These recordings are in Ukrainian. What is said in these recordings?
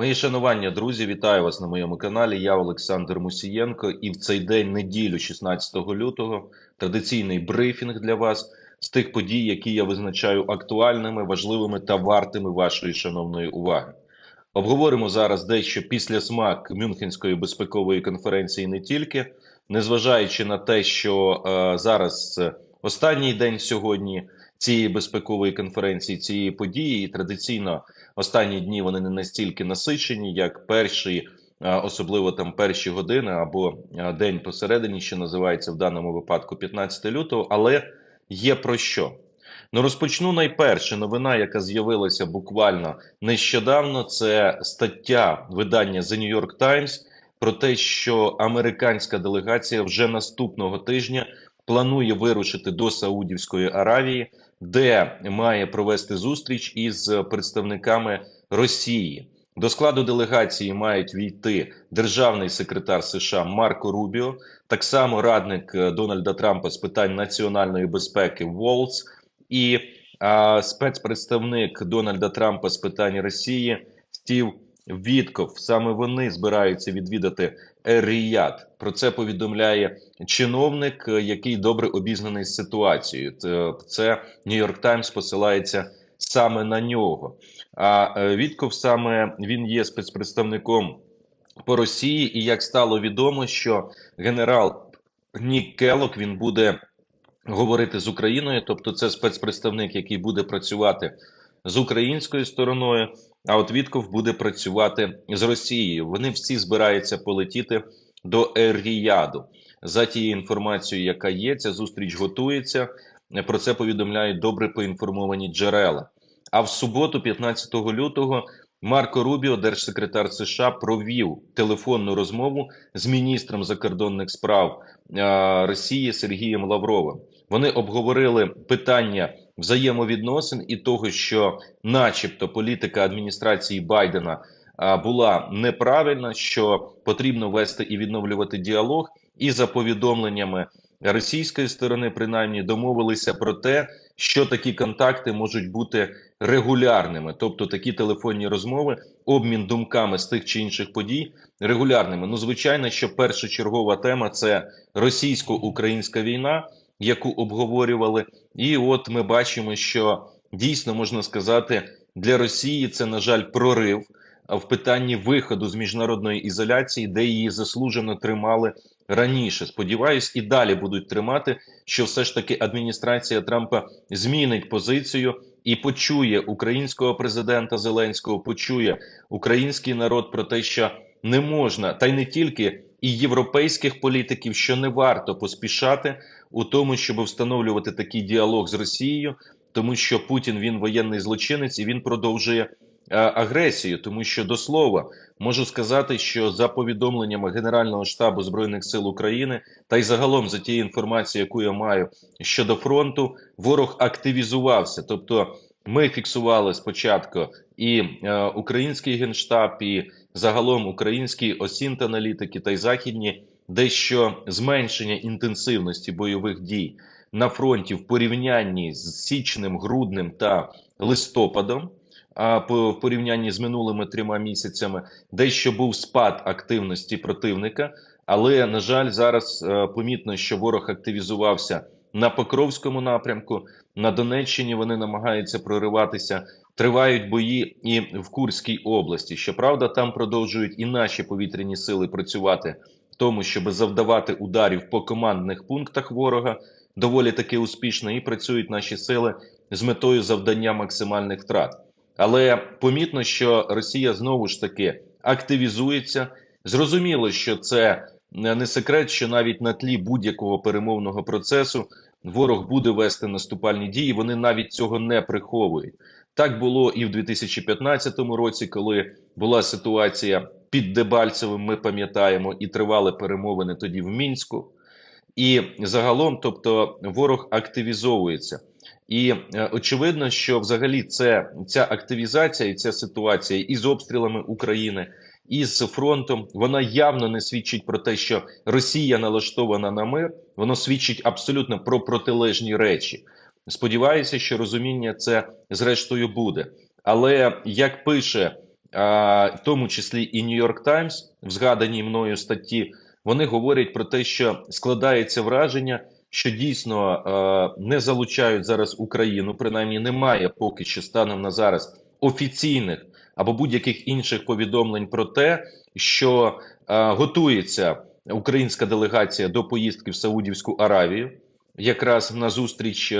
Мої шанування, друзі, вітаю вас на моєму каналі. Я Олександр Мусієнко, і в цей день, неділю, 16 лютого, традиційний брифінг для вас з тих подій, які я визначаю актуальними, важливими та вартими вашої шановної уваги. Обговоримо зараз дещо після смак Мюнхенської безпекової конференції не тільки, незважаючи на те, що е, зараз останній день сьогодні цієї безпекової конференції, цієї події, і традиційно останні дні вони не настільки насичені, як перші, особливо там перші години або день посередині, що називається в даному випадку 15 лютого. Але є про що. Ну, розпочну найперше новина, яка з'явилася буквально нещодавно. Це стаття видання The New York Times про те, що американська делегація вже наступного тижня планує вирушити до Саудівської Аравії де має провести зустріч із представниками Росії. До складу делегації мають війти державний секретар США Марко Рубіо, так само радник е, Дональда Трампа з питань національної безпеки Волц і а, спецпредставник Дональда Трампа з питань Росії Стів Вітков. Саме вони збираються відвідати Ріяд. Про це повідомляє чиновник, е, який добре обізнаний з ситуацією. Це Нью-Йорк Таймс посилається саме на нього. А е, Вітков саме він є спецпредставником по Росії, і як стало відомо, що генерал Нік Келок він буде говорити з Україною, тобто це спецпредставник, який буде працювати з українською стороною. А от Вітков буде працювати з Росією. Вони всі збираються полетіти до Ергіяду. За тією інформацією, яка є, ця зустріч готується. Про це повідомляють добре поінформовані джерела. А в суботу, 15 лютого, Марко Рубіо, держсекретар США, провів телефонну розмову з міністром закордонних справ Росії Сергієм Лавровим. Вони обговорили питання взаємовідносин і того, що, начебто, політика адміністрації Байдена була неправильна, що потрібно вести і відновлювати діалог, і за повідомленнями російської сторони, принаймні, домовилися про те, що такі контакти можуть бути регулярними, тобто такі телефонні розмови, обмін думками з тих чи інших подій регулярними. Ну, звичайно, що першочергова тема це російсько-українська війна яку обговорювали, і от ми бачимо, що дійсно можна сказати, для Росії це на жаль прорив в питанні виходу з міжнародної ізоляції, де її заслужено тримали раніше. Сподіваюсь, і далі будуть тримати, що все ж таки адміністрація Трампа змінить позицію. І почує українського президента Зеленського, почує український народ про те, що не можна, та й не тільки і європейських політиків, що не варто поспішати у тому, щоб встановлювати такий діалог з Росією, тому що Путін він воєнний злочинець і він продовжує е, агресію. Тому що до слова можу сказати, що за повідомленнями Генерального штабу збройних сил України та й загалом за тією інформацією, яку я маю щодо фронту, ворог активізувався, тобто. Ми фіксували спочатку і е, український генштаб, і загалом українські осінт аналітики та й західні дещо зменшення інтенсивності бойових дій на фронті в порівнянні з січнем, груднем та листопадом. А в порівнянні з минулими трьома місяцями дещо був спад активності противника, але на жаль, зараз е, помітно, що ворог активізувався на Покровському напрямку. На Донеччині вони намагаються прориватися. Тривають бої і в Курській області. Щоправда, там продовжують і наші повітряні сили працювати в тому, щоб завдавати ударів по командних пунктах ворога, доволі таки успішно і працюють наші сили з метою завдання максимальних втрат. Але помітно, що Росія знову ж таки активізується. Зрозуміло, що це не секрет, що навіть на тлі будь-якого перемовного процесу ворог буде вести наступальні дії. Вони навіть цього не приховують. Так було і в 2015 році, коли була ситуація під Дебальцевим. Ми пам'ятаємо і тривали перемовини тоді в мінську. І загалом, тобто, ворог активізовується, і е, очевидно, що взагалі це ця активізація і ця ситуація із обстрілами України і з фронтом вона явно не свідчить про те, що Росія налаштована на мир. Воно свідчить абсолютно про протилежні речі. Сподіваюся, що розуміння це зрештою буде. Але як пише в тому числі і Нью-Йорк Таймс, в згаданій мною статті, вони говорять про те, що складається враження, що дійсно е, не залучають зараз Україну, принаймні немає поки що станом на зараз офіційних або будь-яких інших повідомлень про те, що е, готується українська делегація до поїздки в Саудівську Аравію, якраз на зустріч е,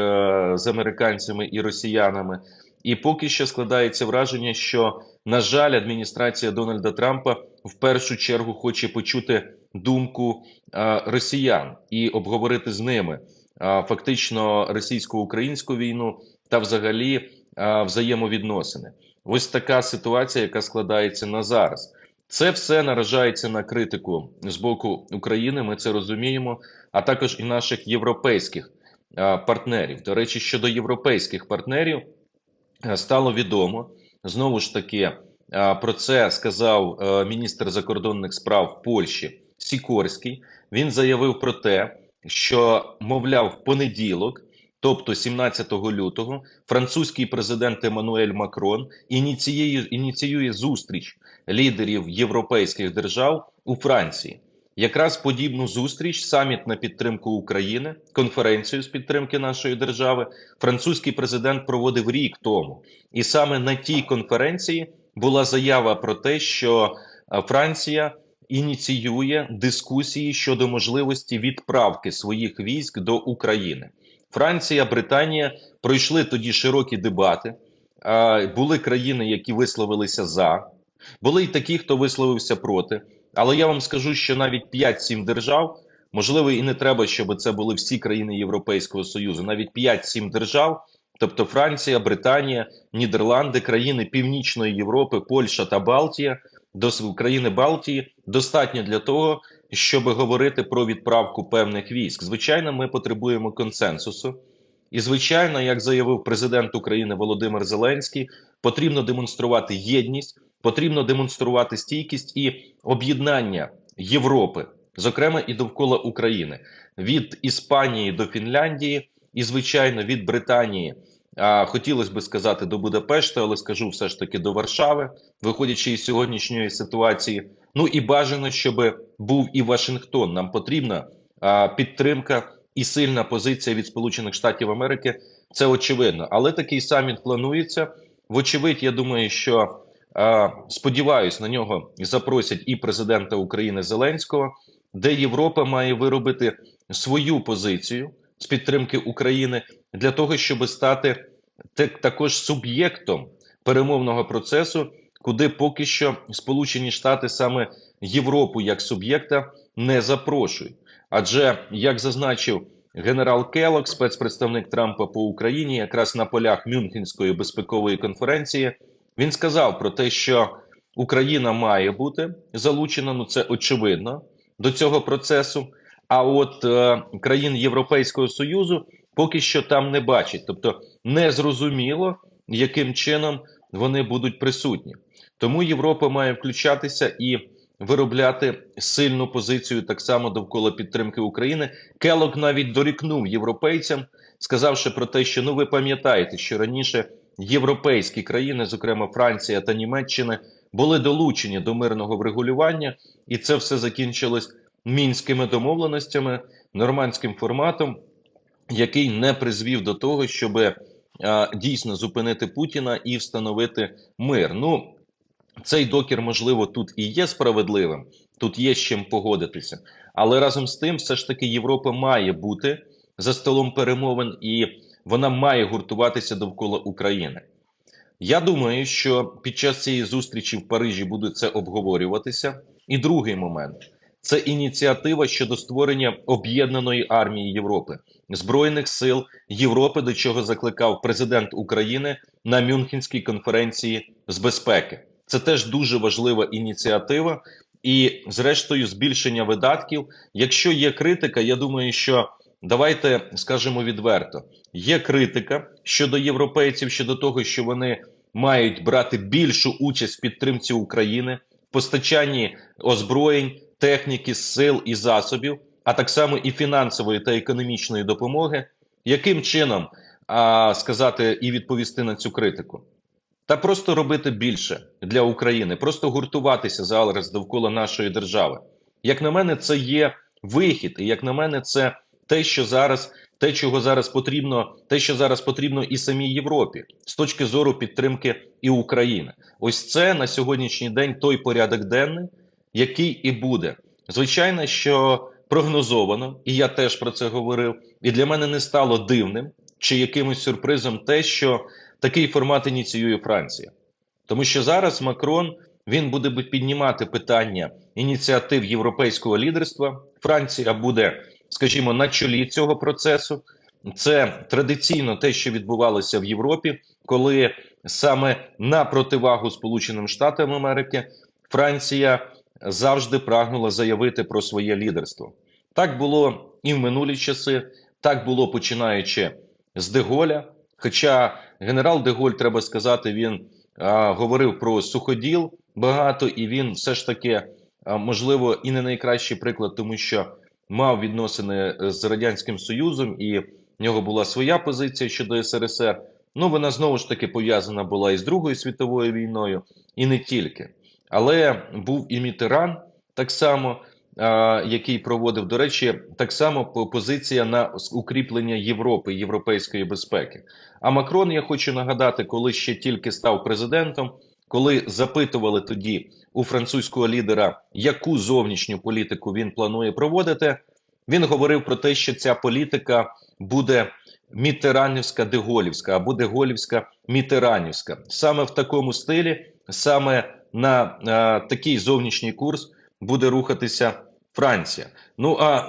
з американцями і росіянами. І поки що складається враження, що на жаль, адміністрація Дональда Трампа в першу чергу хоче почути думку а, росіян і обговорити з ними а, фактично російсько-українську війну та взагалі а, взаємовідносини. Ось така ситуація, яка складається на зараз. Це все наражається на критику з боку України. Ми це розуміємо, а також і наших європейських партнерів. До речі, щодо європейських партнерів стало відомо знову ж таки про це сказав е, міністр закордонних справ Польщі Сікорський. Він заявив про те, що мовляв, в понеділок, тобто 17 лютого, французький президент Еммануель Макрон ініціює, ініціює зустріч лідерів європейських держав у Франції. Якраз подібну зустріч, саміт на підтримку України, конференцію з підтримки нашої держави, французький президент проводив рік тому, і саме на тій конференції була заява про те, що е, Франція ініціює дискусії щодо можливості відправки своїх військ до України. Франція, Британія пройшли тоді широкі дебати. Були країни, які висловилися за, були й такі, хто висловився проти. Але я вам скажу, що навіть 5-7 держав, можливо, і не треба, щоб це були всі країни Європейського Союзу, навіть 5-7 держав, тобто Франція, Британія, Нідерланди, країни Північної Європи, Польща та Балтія, до країни Балтії достатньо для того, щоб говорити про відправку певних військ. Звичайно, ми потребуємо консенсусу. І, звичайно, як заявив президент України Володимир Зеленський, потрібно демонструвати єдність, потрібно демонструвати стійкість і об'єднання Європи, зокрема і довкола України, від Іспанії до Фінляндії, і звичайно від Британії. А хотілося би сказати до Будапешта, але скажу все ж таки до Варшави, виходячи із сьогоднішньої ситуації. Ну і бажано, щоб був і Вашингтон. Нам потрібна а, підтримка і сильна позиція від Сполучених Штатів Америки. Це очевидно, але такий саміт планується. Вочевидь, я думаю, що Сподіваюсь, на нього запросять і президента України Зеленського, де Європа має виробити свою позицію з підтримки України для того, щоб стати також суб'єктом перемовного процесу, куди поки що Сполучені Штати саме Європу як суб'єкта не запрошують. Адже як зазначив генерал Келок, спецпредставник Трампа по Україні, якраз на полях Мюнхенської безпекової конференції. Він сказав про те, що Україна має бути залучена, ну це очевидно до цього процесу. А от е, країн Європейського союзу поки що там не бачить, тобто не зрозуміло, яким чином вони будуть присутні. Тому Європа має включатися і виробляти сильну позицію так само довкола підтримки України. Келок навіть дорікнув європейцям, сказавши про те, що ну ви пам'ятаєте, що раніше європейські країни, зокрема Франція та Німеччина, були долучені до мирного врегулювання, і це все закінчилось мінськими домовленостями, нормандським форматом, який не призвів до того, щоб а, дійсно зупинити Путіна і встановити мир. Ну цей докір, можливо, тут і є справедливим, тут є з чим погодитися, але разом з тим, все ж таки, Європа має бути за столом перемовин і вона має гуртуватися довкола України. Я думаю, що під час цієї зустрічі в Парижі буде це обговорюватися. І другий момент це ініціатива щодо створення об'єднаної армії Європи, збройних сил Європи, до чого закликав президент України на Мюнхенській конференції з безпеки. Це теж дуже важлива ініціатива, і, зрештою, збільшення видатків. Якщо є критика, я думаю, що давайте скажемо відверто: є критика щодо європейців щодо того, що вони мають брати більшу участь в підтримці України, в постачанні озброєнь, техніки, сил і засобів, а так само і фінансової та економічної допомоги. Яким чином а, сказати і відповісти на цю критику? та просто робити більше для України, просто гуртуватися зараз довкола нашої держави. Як на мене, це є вихід, і як на мене, це те, що зараз, те, чого зараз потрібно, те, що зараз потрібно і самій Європі, з точки зору підтримки і України. Ось це на сьогоднішній день той порядок денний, який і буде. Звичайно, що прогнозовано, і я теж про це говорив. І для мене не стало дивним чи якимось сюрпризом те, що такий формат ініціює Франція, тому що зараз Макрон він буде піднімати питання ініціатив європейського лідерства. Франція буде, скажімо, на чолі цього процесу. Це традиційно те, що відбувалося в Європі, коли саме на противагу Сполученим Штатам Америки Франція завжди прагнула заявити про своє лідерство. Так було і в минулі часи, так було починаючи з Деголя. Хоча генерал Деголь, треба сказати, він а, говорив про суходіл багато, і він все ж таки, а, можливо, і не найкращий приклад, тому що мав відносини з радянським союзом, і в нього була своя позиція щодо СРСР. Ну вона знову ж таки пов'язана була із Другою світовою війною, і не тільки. Але був і Мітеран так само, який проводив, до речі, так само позиція на укріплення Європи, європейської безпеки. А Макрон, я хочу нагадати, коли ще тільки став президентом, коли запитували тоді у французького лідера, яку зовнішню політику він планує проводити, він говорив про те, що ця політика буде мітеранівська деголівська або деголівська мітеранівська. Саме в такому стилі, саме на а, такий зовнішній курс буде рухатися Франція. Ну а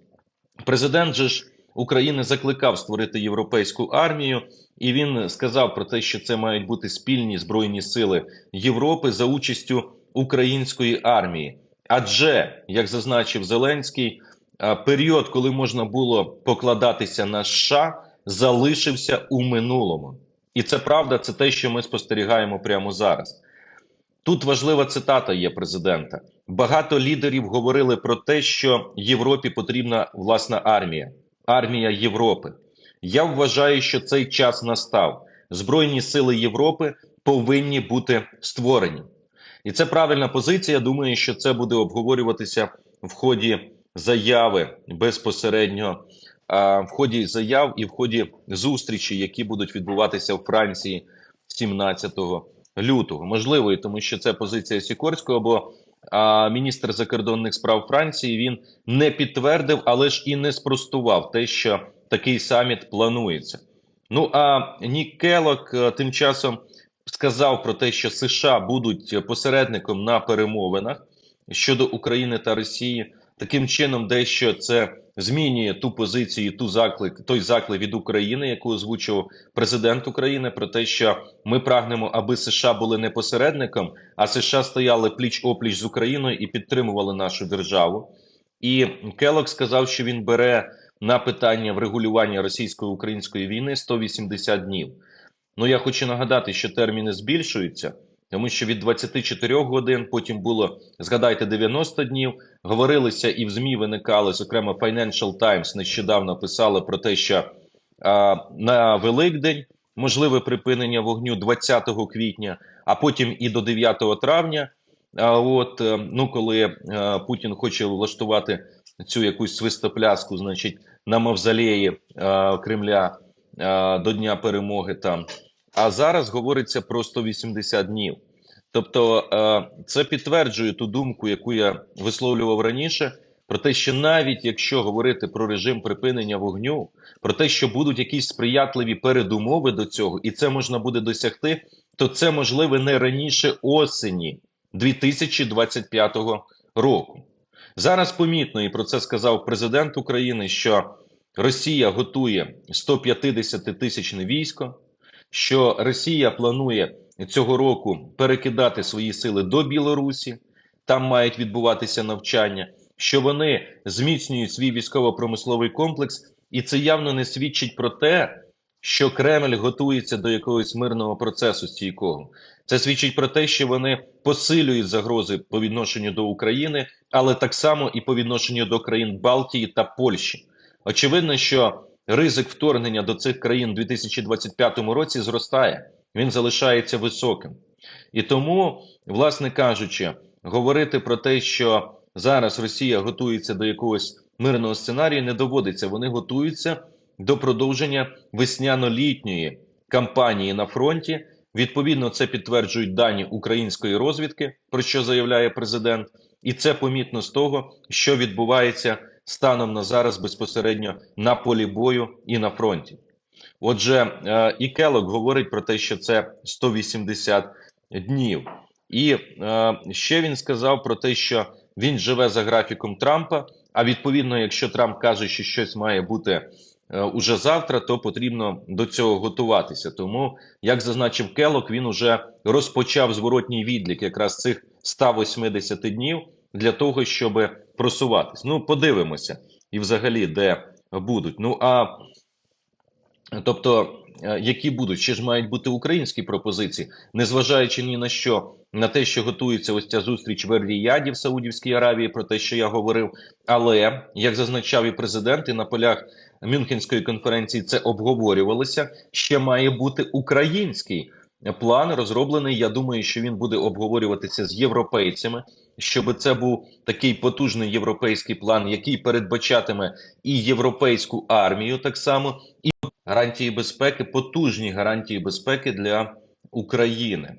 президент же ж України закликав створити європейську армію, і він сказав про те, що це мають бути спільні збройні сили Європи за участю української армії. Адже як зазначив Зеленський, період, коли можна було покладатися на США, залишився у минулому, і це правда, це те, що ми спостерігаємо прямо зараз. Тут важлива цитата є президента. Багато лідерів говорили про те, що Європі потрібна власна армія, армія Європи. Я вважаю, що цей час настав. Збройні сили Європи повинні бути створені, і це правильна позиція. Думаю, що це буде обговорюватися в ході заяви безпосередньо в ході заяв і в ході зустрічі, які будуть відбуватися в Франції 17 лютого. Можливо, і тому що це позиція Сікорського, бо а, міністр закордонних справ Франції він не підтвердив, але ж і не спростував те, що такий саміт планується. Ну а Нік Келок е, тим часом сказав про те, що США будуть посередником на перемовинах щодо України та Росії. Таким чином, дещо це змінює ту позицію, ту заклик, той заклик від України, яку озвучив президент України, про те, що ми прагнемо, аби США були не посередником, а США стояли пліч опліч з Україною і підтримували нашу державу. І Келок сказав, що він бере на питання врегулювання російсько-української війни 180 днів. Ну я хочу нагадати, що терміни збільшуються. Тому що від 24 годин потім було згадайте 90 днів. Говорилися і в змі виникали зокрема Financial Times нещодавно писали про те, що а, на Великдень можливе припинення вогню 20 квітня, а потім і до 9 травня. А от е, ну коли а, е, Путін хоче влаштувати цю якусь свистопляску, значить на мавзолеї а, Кремля а, до Дня перемоги там. А зараз говориться про 180 днів. Тобто, е, це підтверджує ту думку, яку я висловлював раніше, про те, що навіть якщо говорити про режим припинення вогню, про те, що будуть якісь сприятливі передумови до цього, і це можна буде досягти, то це можливо не раніше осені 2025 року. Зараз помітно, і про це сказав президент України, що Росія готує 150 тисячне військо що Росія планує цього року перекидати свої сили до Білорусі, там мають відбуватися навчання, що вони зміцнюють свій військово-промисловий комплекс, і це явно не свідчить про те, що Кремль готується до якогось мирного процесу стійкого. Це свідчить про те, що вони посилюють загрози по відношенню до України, але так само і по відношенню до країн Балтії та Польщі. Очевидно, що ризик вторгнення до цих країн у 2025 році зростає. Він залишається високим. І тому, власне кажучи, говорити про те, що зараз Росія готується до якогось мирного сценарію, не доводиться. Вони готуються до продовження весняно-літньої кампанії на фронті. Відповідно, це підтверджують дані української розвідки, про що заявляє президент, і це помітно з того, що відбувається станом на зараз безпосередньо на полі бою і на фронті. Отже, е, і Келок говорить про те, що це 180 днів. І е, ще він сказав про те, що він живе за графіком Трампа. А відповідно, якщо Трамп каже, що щось має бути е, уже завтра, то потрібно до цього готуватися. Тому, як зазначив Келок, він уже розпочав зворотній відлік якраз цих 180 днів для того, щоб просуватись. Ну, подивимося, і взагалі де будуть. Ну а тобто, е, які будуть ще ж мають бути українські пропозиції, незважаючи ні на що, на те, що готується ось ця зустріч в Ер-Ріяді в Саудівській Аравії, про те, що я говорив. Але як зазначав і президент, і на полях Мюнхенської конференції це обговорювалося. Ще має бути український план розроблений. Я думаю, що він буде обговорюватися з європейцями, щоб це був такий потужний європейський план, який передбачатиме і європейську армію, так само і гарантії безпеки, потужні гарантії безпеки для України.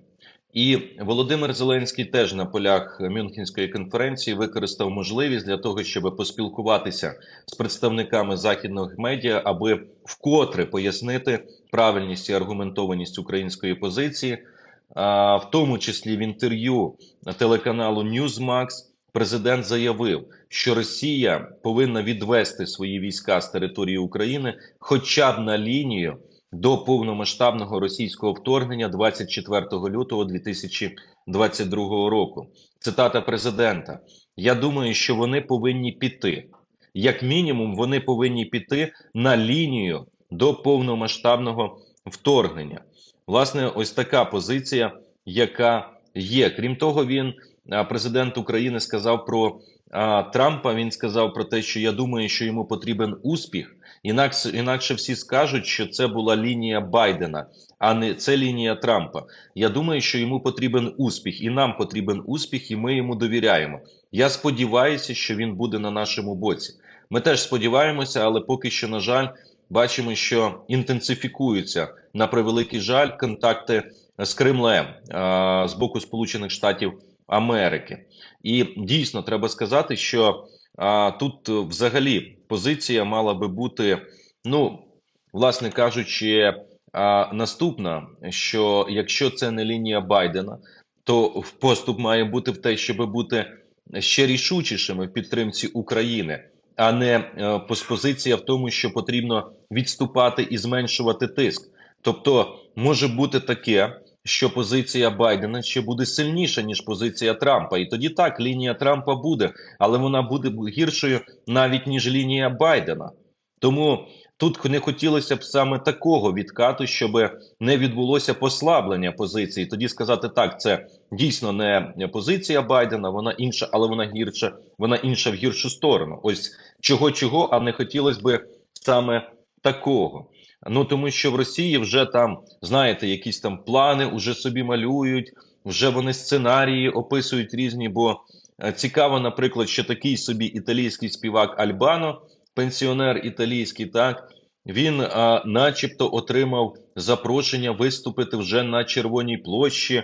І Володимир Зеленський теж на полях Мюнхенської конференції використав можливість для того, щоб поспілкуватися з представниками західних медіа, аби вкотре пояснити правильність і аргументованість української позиції, в тому числі в інтерв'ю телеканалу Newsmax президент заявив, що Росія повинна відвести свої війська з території України, хоча б на лінію до повномасштабного російського вторгнення 24 лютого 2022 року. Цитата президента: Я думаю, що вони повинні піти. Як мінімум, вони повинні піти на лінію до повномасштабного вторгнення. Власне, ось така позиція, яка є. Крім того, він президент України сказав про Трампа. Він сказав про те, що я думаю, що йому потрібен успіх. Інакше інакше всі скажуть, що це була лінія Байдена, а не це лінія Трампа. Я думаю, що йому потрібен успіх, і нам потрібен успіх, і ми йому довіряємо. Я сподіваюся, що він буде на нашому боці. Ми теж сподіваємося, але поки що, на жаль, бачимо, що інтенсифікуються на превеликий жаль контакти з Кремлем з боку Сполучених Штатів Америки. І дійсно треба сказати, що а, тут взагалі позиція мала би бути, ну, власне кажучи, а, наступна: що якщо це не лінія Байдена, то поступ має бути в те, щоб бути ще рішучішими в підтримці України, а не е, позиція в тому, що потрібно відступати і зменшувати тиск. Тобто може бути таке, що позиція Байдена ще буде сильніша ніж позиція Трампа, і тоді так лінія Трампа буде, але вона буде гіршою навіть ніж лінія Байдена. Тому тут не хотілося б саме такого відкату, щоб не відбулося послаблення позиції. Тоді сказати так, це дійсно не позиція Байдена, вона інша, але вона гірша, вона інша в гіршу сторону. Ось чого, чого, а не хотілося б саме такого. Ну тому що в Росії вже там, знаєте, якісь там плани вже собі малюють, вже вони сценарії описують різні. Бо е, цікаво, наприклад, що такий собі італійський співак Альбано, пенсіонер італійський, так він, а, начебто, отримав запрошення виступити вже на Червоній площі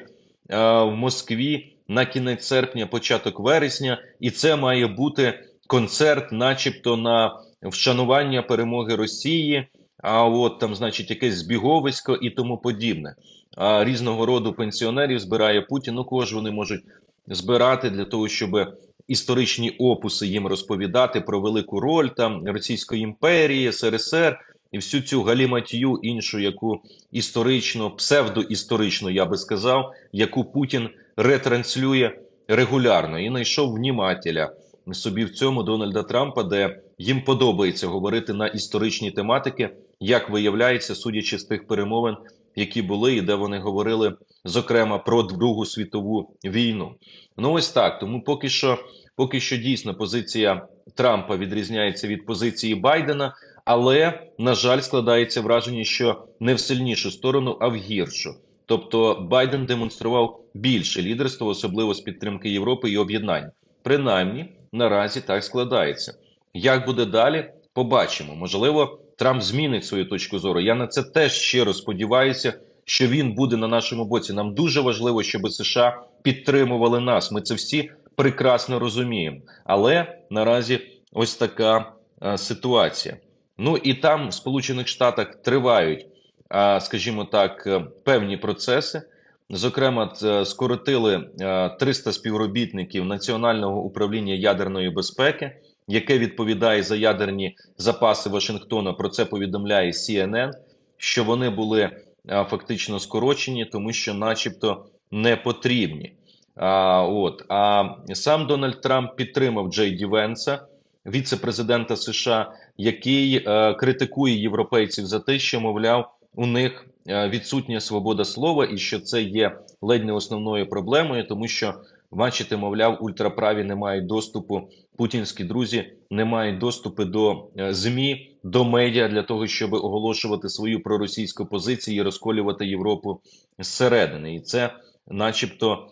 а, в Москві на кінець серпня, початок вересня, і це має бути концерт, начебто, на вшанування перемоги Росії а от там, значить, якесь збіговисько і тому подібне. А різного роду пенсіонерів збирає Путін. Ну кого ж вони можуть збирати для того, щоб історичні опуси їм розповідати про велику роль там Російської імперії, СРСР і всю цю галіматію іншу, яку історично, псевдоісторично, я би сказав, яку Путін ретранслює регулярно і знайшов внімателя собі в цьому Дональда Трампа, де їм подобається говорити на історичні тематики, як виявляється, судячи з тих перемовин, які були, і де вони говорили зокрема про Другу світову війну. Ну ось так. Тому поки що, поки що дійсно позиція Трампа відрізняється від позиції Байдена, але на жаль, складається враження, що не в сильнішу сторону, а в гіршу. Тобто Байден демонстрував більше лідерства, особливо з підтримки Європи і об'єднання. Принаймні наразі так складається. Як буде далі, побачимо. Можливо, Трамп змінить свою точку зору. Я на це теж щиро сподіваюся, що він буде на нашому боці. Нам дуже важливо, щоб США підтримували нас. Ми це всі прекрасно розуміємо. Але наразі ось така а, ситуація. Ну і там в Сполучених Штатах тривають, а, скажімо так, е, певні процеси. Зокрема, скоротили е, 300 співробітників Національного управління ядерної безпеки, яке відповідає за ядерні запаси Вашингтона. Про це повідомляє CNN, що вони були е, фактично скорочені, тому що, начебто, не потрібні. А, от а сам Дональд Трамп підтримав Джей Ді Венса, віце-президента США, який е, критикує європейців за те, що мовляв, у них е, відсутня свобода слова, і що це є ледь не основною проблемою, тому що, бачите, мовляв, ультраправі не мають доступу, путінські друзі не мають доступу до е, змі, до медіа для того, щоб оголошувати свою проросійську позицію і розколювати Європу зсередини, і це, начебто,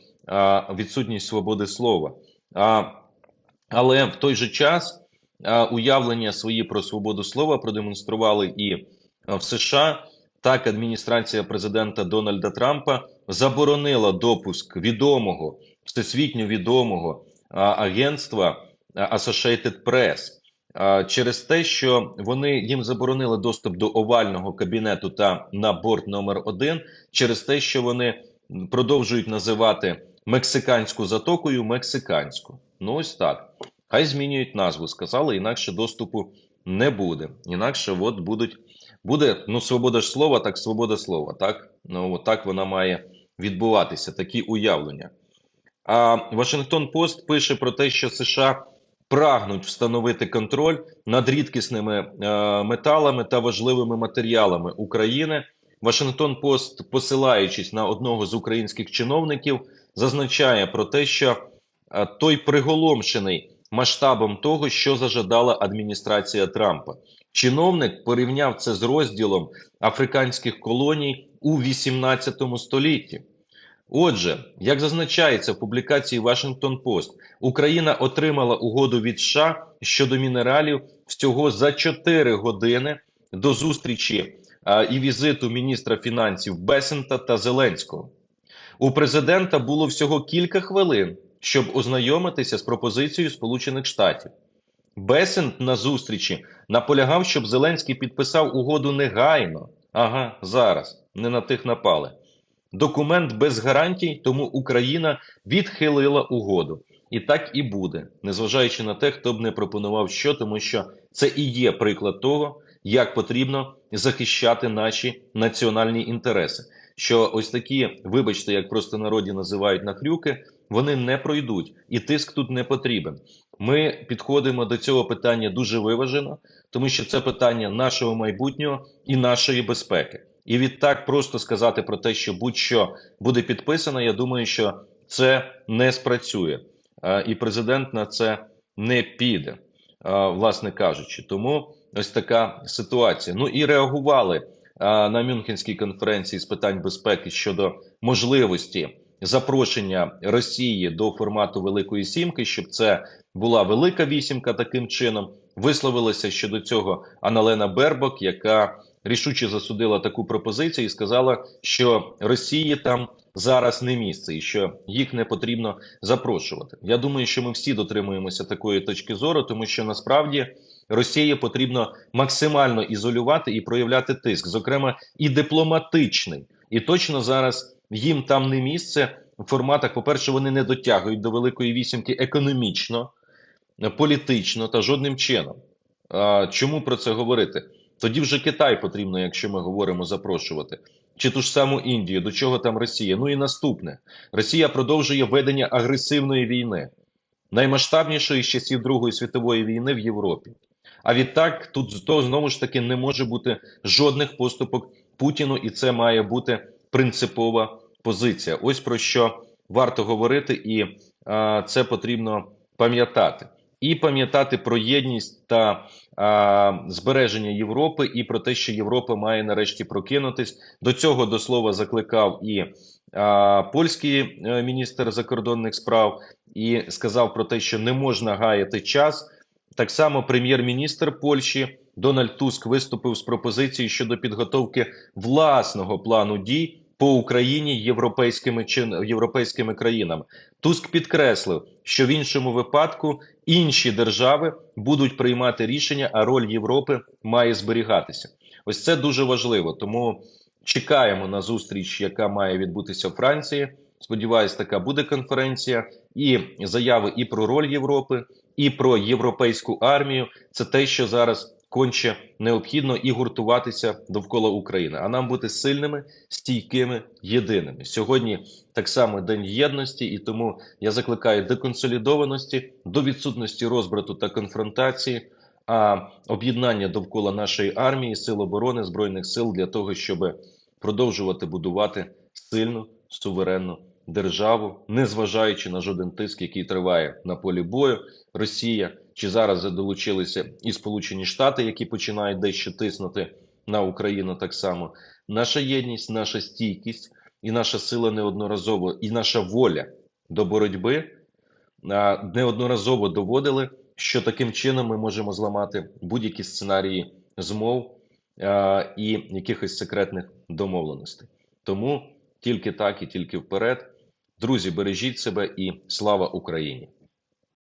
відсутність свободи слова. Але в той же час уявлення свої про свободу слова продемонстрували і в США. Так, адміністрація президента Дональда Трампа заборонила допуск відомого, всесвітньо відомого агентства Associated Press через те, що вони їм заборонили доступ до овального кабінету та на борт номер один, через те, що вони продовжують називати мексиканську затокою мексиканську. Ну ось так. Хай змінюють назву, сказали, інакше доступу не буде. Інакше от будуть буде ну свобода ж слова, так свобода слова. Так ну так вона має відбуватися. Такі уявлення. А Вашингтон Пост пише про те, що США прагнуть встановити контроль над рідкісними е, металами та важливими матеріалами України. Вашингтон Пост, посилаючись на одного з українських чиновників, зазначає про те, що е, той приголомшений масштабом того, що зажадала адміністрація Трампа. Чиновник порівняв це з розділом африканських колоній у 18 столітті. Отже, як зазначається в публікації Washington Post, Україна отримала угоду від США щодо мінералів всього за 4 години до зустрічі а, і візиту міністра фінансів Бесента та Зеленського. У президента було всього кілька хвилин, щоб ознайомитися з пропозицією Сполучених Штатів. Бесент на зустрічі наполягав, щоб Зеленський підписав угоду негайно. Ага, зараз не на тих напали. Документ без гарантій, тому Україна відхилила угоду. І так і буде, незважаючи на те, хто б не пропонував що, тому що це і є приклад того, як потрібно захищати наші національні інтереси. Що ось такі, вибачте, як просто народі називають нахрюки, вони не пройдуть, і тиск тут не потрібен. Ми підходимо до цього питання дуже виважено, тому що це питання нашого майбутнього і нашої безпеки. І відтак просто сказати про те, що будь-що буде підписано, я думаю, що це не спрацює, і президент на це не піде, власне кажучи. Тому ось така ситуація. Ну і реагували на Мюнхенській конференції з питань безпеки щодо можливості запрошення Росії до формату Великої Сімки, щоб це була велика вісімка таким чином. Висловилася щодо цього Аналена Бербок, яка рішуче засудила таку пропозицію і сказала, що Росії там зараз не місце і що їх не потрібно запрошувати. Я думаю, що ми всі дотримуємося такої точки зору, тому що насправді Росії потрібно максимально ізолювати і проявляти тиск, зокрема і дипломатичний. І точно зараз їм там не місце в форматах. По перше, вони не дотягують до великої вісімки економічно, політично та жодним чином. А, чому про це говорити? Тоді вже Китай потрібно, якщо ми говоримо запрошувати, чи ту ж саму Індію, до чого там Росія. Ну і наступне: Росія продовжує ведення агресивної війни, наймасштабнішої з часів Другої світової війни в Європі. А відтак тут то, знову ж таки не може бути жодних поступок Путіну, і це має бути принципова позиція. Ось про що варто говорити, і а, це потрібно пам'ятати. І пам'ятати про єдність та а, збереження Європи, і про те, що Європа має нарешті прокинутись. До цього до слова закликав і а, польський е, міністр закордонних справ, і сказав про те, що не можна гаяти час. Так само прем'єр-міністр Польщі Дональд Туск виступив з пропозицією щодо підготовки власного плану дій по Україні європейськими чи європейськими країнами. Туск підкреслив, що в іншому випадку інші держави будуть приймати рішення, а роль Європи має зберігатися. Ось це дуже важливо. Тому чекаємо на зустріч, яка має відбутися в Франції. Сподіваюсь, така буде конференція, і заяви і про роль Європи, і про європейську армію. Це те, що зараз конче необхідно і гуртуватися довкола України. А нам бути сильними, стійкими, єдиними. Сьогодні так само день єдності, і тому я закликаю до консолідованості, до відсутності розбрату та конфронтації. А об'єднання довкола нашої армії, сил оборони збройних сил для того, щоб продовжувати будувати сильну суверенну державу, не зважаючи на жоден тиск, який триває на полі бою. Росія чи зараз долучилися і Сполучені Штати, які починають дещо тиснути на Україну так само. Наша єдність, наша стійкість і наша сила неодноразово, і наша воля до боротьби неодноразово доводили, що таким чином ми можемо зламати будь-які сценарії змов і якихось секретних домовленостей. Тому тільки так і тільки вперед. Друзі, бережіть себе і слава Україні!